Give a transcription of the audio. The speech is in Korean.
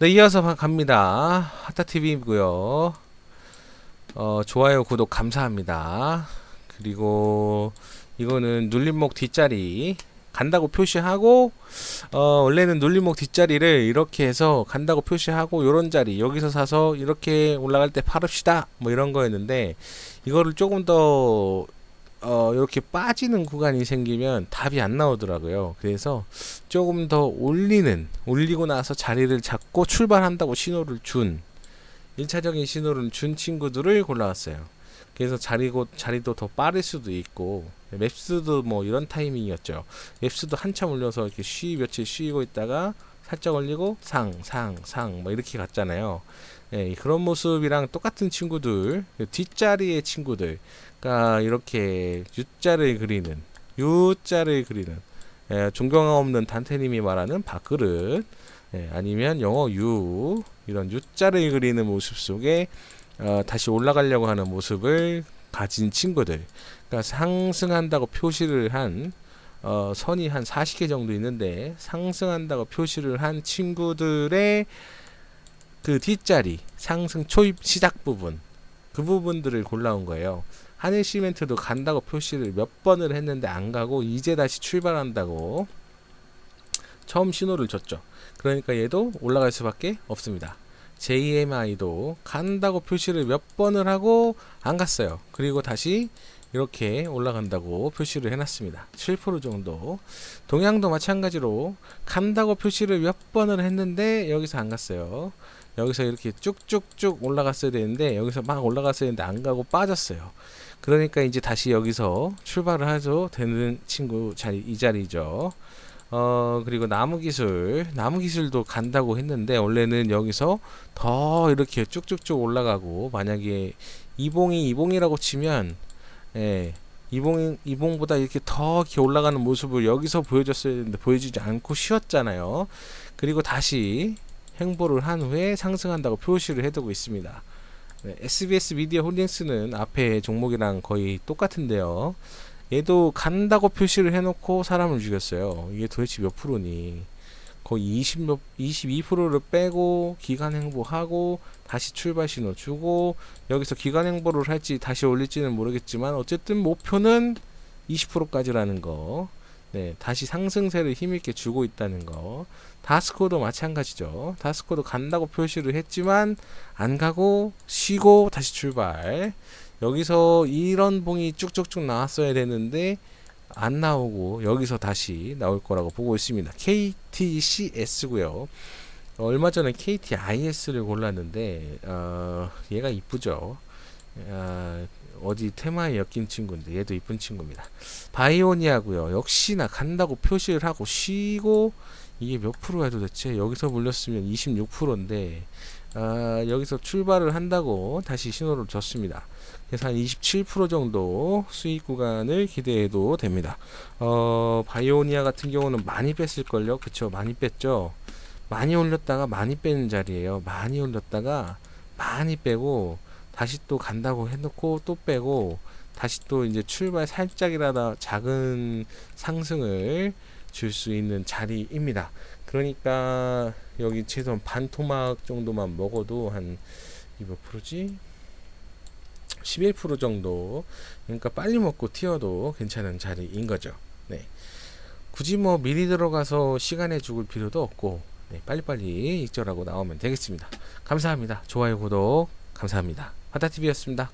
네, 이어서 바- 갑니다. 하타TV이고요. 어, 좋아요, 구독 감사합니다. 그리고 이거는 눌림목 뒷자리 간다고 표시하고 어, 원래는 눌림목 뒷자리를 이렇게 해서 간다고 표시하고 요런 자리 여기서 사서 이렇게 올라갈 때 팔읍시다 뭐 이런 거였는데 이거를 조금 더 어, 이렇게 빠지는 구간이 생기면 답이 안 나오더라고요. 그래서 조금 더 올리는 올리고 나서 자리를 잡고 출발한다고 신호를 준 1차적인 신호를 준 친구들을 골라왔어요. 그래서 자리고 자리도 더 빠를 수도 있고 맵스도 뭐 이런 타이밍이었죠. 맵스도 한참 올려서 이렇게 쉬 며칠 쉬고 있다가 살짝 올리고 상 상 상 뭐 이렇게 갔잖아요. 예, 그런 모습이랑 똑같은 친구들 뒷자리의 친구들 그러니까 이렇게 U자를 그리는 U자를 그리는 예, 존경함 없는 단테님이 말하는 밥그릇 예, 아니면 영어 U 이런 U자를 그리는 모습 속에 어, 다시 올라가려고 하는 모습을 가진 친구들 그러니까 상승한다고 표시를 한 어, 선이 한 40개 정도 있는데 상승한다고 표시를 한 친구들의 그 뒷자리 상승 초입 시작 부분 그 부분들을 골라온 거예요. 하늘 시멘트도 간다고 표시를 몇 번을 했는데 안 가고 이제 다시 출발한다고 처음 신호를 줬죠. 그러니까 얘도 올라갈 수밖에 없습니다. JMI도 간다고 표시를 몇 번을 하고 안 갔어요. 그리고 다시 이렇게 올라간다고 표시를 해놨습니다. 7% 정도. 동양도 마찬가지로 간다고 표시를 몇 번을 했는데 여기서 안 갔어요. 여기서 이렇게 쭉쭉쭉 올라갔어야 되는데 여기서 막 올라갔어야 되는데 안 가고 빠졌어요. 그러니까 이제 다시 여기서 출발을 하죠 되는 친구 자리 이 자리죠. 어 그리고 나무 기술 나무 기술도 간다고 했는데 원래는 여기서 더 이렇게 쭉쭉쭉 올라가고 만약에 이봉이 이봉이라고 치면 예 이봉 이봉보다 이렇게 더 이렇게 올라가는 모습을 여기서 보여줬어야 되는데 보여주지 않고 쉬었잖아요. 그리고 다시 행보를 한 후에 상승한다고 표시를 해두고 있습니다. 네, SBS 미디어 홀딩스는 앞에 종목이랑 거의 똑같은데요. 얘도 간다고 표시를 해놓고 사람을 죽였어요. 이게 도대체 몇 프로니? 거의 20 몇, 22%를 빼고 기간 행보하고 다시 출발 신호 주고 여기서 기간 행보를 할지 다시 올릴지는 모르겠지만 어쨌든 목표는 20%까지라는 거. 네, 다시 상승세를 힘있게 주고 있다는 거. 다스코도 마찬가지죠. 다스코도 간다고 표시를 했지만 안 가고 쉬고 다시 출발. 여기서 이런 봉이 쭉쭉쭉 나왔어야 되는데 안 나오고 여기서 다시 나올 거라고 보고 있습니다. KTCS고요. 얼마 전에 KTIS를 골랐는데 어, 얘가 이쁘죠. 어, 어디 테마에 엮인 친구인데 얘도 이쁜 친구입니다. 바이오니아고요. 역시나 간다고 표시를 하고 쉬고 이게 몇 프로야 도대체 여기서 물렸으면 26%인데 아, 여기서 출발을 한다고 다시 신호를 줬습니다. 그래서 한 27% 정도 수익 구간을 기대해도 됩니다. 어, 바이오니아 같은 경우는 많이 뺐을걸요. 그쵸? 많이 뺐죠? 많이 올렸다가 많이 빼는 자리예요. 많이 올렸다가 많이 빼고 다시 또 간다고 해놓고 또 빼고 다시 또 이제 출발 살짝이라도 작은 상승을 줄 수 있는 자리입니다. 그러니까 여기 최소한 반 토막 정도만 먹어도 한 이 몇 프로지? 11% 정도. 그러니까 빨리 먹고 튀어도 괜찮은 자리인 거죠. 네. 굳이 뭐 미리 들어가서 시간에 죽을 필요도 없고 네, 빨리빨리 익절하고 나오면 되겠습니다. 감사합니다. 좋아요, 구독 감사합니다. 바다TV였습니다.